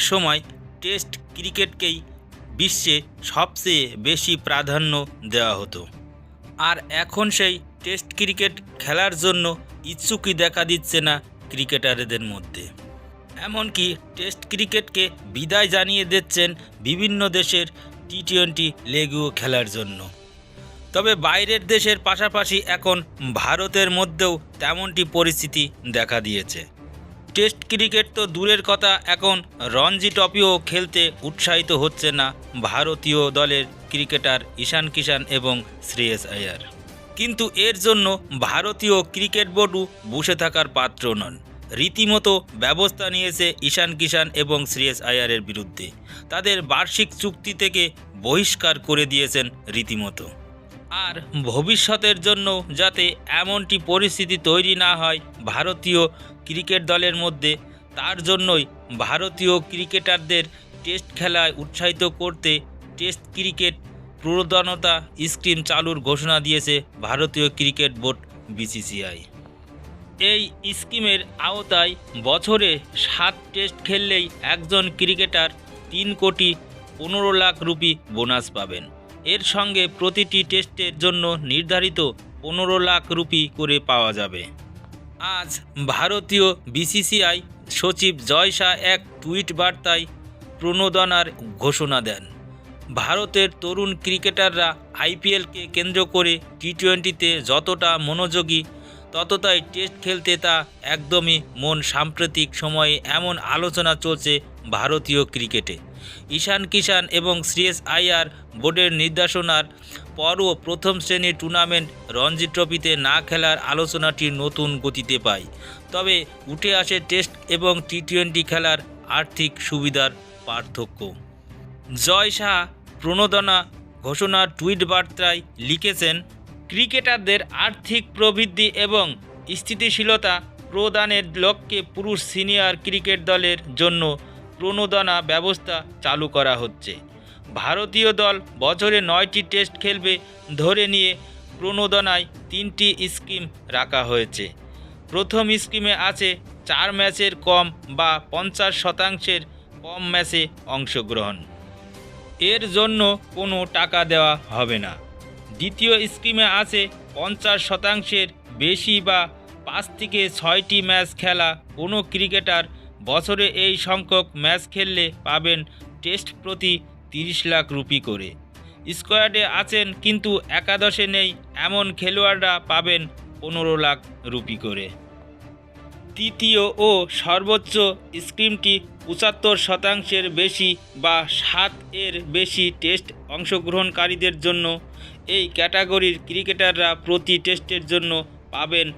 সময় টেস্ট ক্রিকেটকেই বিশ্বে সবচেয়ে বেশি প্রাধান্য দেওয়া হতো। আর এখন সেই টেস্ট ক্রিকেট খেলার জন্য ইচ্ছুকই দেখা দিচ্ছে না ক্রিকেটারদের মধ্যে। এমনকি টেস্ট ক্রিকেটকে বিদায় জানিয়ে দিচ্ছেন বিভিন্ন দেশের টি টোয়েন্টি লেগুও খেলার জন্য। তবে বাইরের দেশের পাশাপাশি এখন ভারতের মধ্যেও তেমনটি পরিস্থিতি দেখা দিয়েছে। টেস্ট ক্রিকেট তো দূরের কথা, এখন রঞ্জি ট্রফিও খেলতে উৎসাহিত হচ্ছে না ভারতীয় দলের ক্রিকেটার ঈশান কিষান এবং শ্রেয়স আয়ার। কিন্তু এর জন্য ভারতীয় ক্রিকেট বোর্ডও বসে থাকার পাত্র নন। রীতিমতো ব্যবস্থা নিয়েছে ঈশান কিষান এবং শ্রেয়স আয়ারের বিরুদ্ধে। তাদের বার্ষিক চুক্তি থেকে বহিষ্কার করে দিয়েছেন রীতিমতো। আর ভবিষ্যতের জন্য যাতে এমনটি পরিস্থিতি তৈরি না হয় ভারতীয় ক্রিকেট দলের মধ্যে, তার জন্যই ভারতীয় ক্রিকেটারদের টেস্ট খেলায় উৎসাহিত করতে টেস্ট ক্রিকেট প্রধানতা স্কিম চালুর ঘোষণা দিয়েছে ভারতীয় ক্রিকেট বোর্ড বিসিসিআই। এই স্কিমের আওতায় বছরে সাত টেস্ট খেললেই একজন ক্রিকেটার তিন কোটি পনেরো লাখ রুপি বোনাস পাবেন। এর সঙ্গে প্রতিটি টেস্টের জন্য নির্ধারিত পনেরো লাখ রুপি করে পাওয়া যাবে। আজ ভারতীয় বিসিসিআই সচিব জয় শাহ এক টুইট বার্তায় প্রণোদনার ঘোষণা দেন। ভারতের তরুণ ক্রিকেটাররা আইপিএলকে কেন্দ্র করে টি টোয়েন্টিতে যতটা মনোযোগী ততটাই টেস্ট খেলতে তা একদমই মন সাম্প্রতিক সময়ে এমন আলোচনা চলছে ভারতীয় ক্রিকেটে। ঈশান কিষান এবং শ্রেয়স আয়ার বোর্ডের নির্দেশনার পরও প্রথম শ্রেণির টুর্নামেন্ট রঞ্জি ট্রফিতে না খেলার আলোচনাটি নতুন গতিতে পায়। তবে উঠে আসে টেস্ট এবং টি টোয়েন্টি খেলার আর্থিক সুবিধার পার্থক্য। জয় শাহ প্রণোদনা ঘোষণার টুইট বার্তায় লিখেছেন ক্রিকেটারদের আর্থিক প্রবৃদ্ধি এবং স্থিতিশীলতা প্রদানের লক্ষ্যে পুরুষ সিনিয়র ক্রিকেট দলের জন্য প্রণোদনা ব্যবস্থা চালু করা হচ্ছে। ভারতীয় দল বছরে নয়টি টেস্ট খেলবে ধরে নিয়ে প্রণোদনায় তিনটি স্কিম রাখা হয়েছে। প্রথম স্কিমে আছে চার ম্যাচের কম বা পঞ্চাশ শতাংশের কম ম্যাচে অংশগ্রহণ। এর জন্য কোনো টাকা দেওয়া হবে না। দ্বিতীয় স্কিমে আছে পঞ্চাশ শতাংশের বেশি বা পাঁচ থেকে ছয়টি ম্যাচ খেলা। কোনো ক্রিকেটার বছরে এই সংখ্যক ম্যাচ খেললে পাবেন টেস্ট প্রতি তিরিশ লাখ রুপি করে। স্কোয়াডে আছেন কিন্তু একাদশে নেই, এমন খেলোয়াড়রা পাবেন পনেরো লাখ রুপি করে। তৃতীয় ও সর্বোচ্চ স্কিমটি পঁচাত্তর শতাংশের বেশি বা সাত এর বেশি টেস্ট অংশগ্রহণকারীদের জন্য এই ক্যাটাগরির ক্রিকেটাররা প্রতি টেস্টের জন্য পাবেন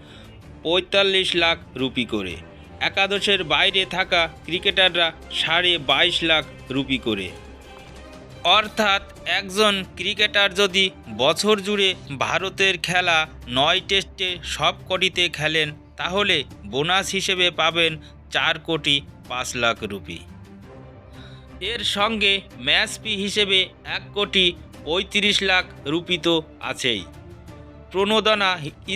পঁয়তাল্লিশ লাখ রুপি করে। একাদশের বাইরে থাকা ক্রিকেটাররা সাড়ে বাইশ লাখ রুপি করে। অর্থাৎ একজন ক্রিকেটার যদি বছর জুড়ে ভারতের খেলা নয় টেস্টে সব কটিতে খেলেন, তাহলে বোনাস হিসেবে পাবেন চার কোটি পাঁচ লাখ রুপি। এর সঙ্গে ম্যাচ ফি হিসেবে এক কোটি পঁয়ত্রিশ লাখ রুপি তো আছেই। প্রণোদনা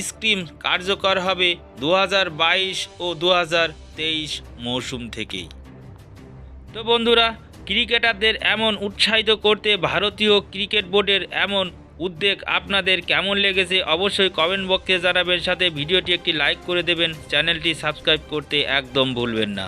স্কিম কার্যকর হবে দু হাজার বাইশ ও দু হাজার তেইশ মৌসুম থেকেই। তো বন্ধুরা, ক্রিকেটারদের এমন উৎসাহিত করতে ভারতীয় ক্রিকেট বোর্ডের এমন উদ্বেগ আপনাদের কেমন লেগেছে অবশ্যই কমেন্ট বক্সে জানাবেন। সাথে ভিডিওটি একটি লাইক করে দেবেন। চ্যানেলটি সাবস্ক্রাইব করতে একদম ভুলবেন না।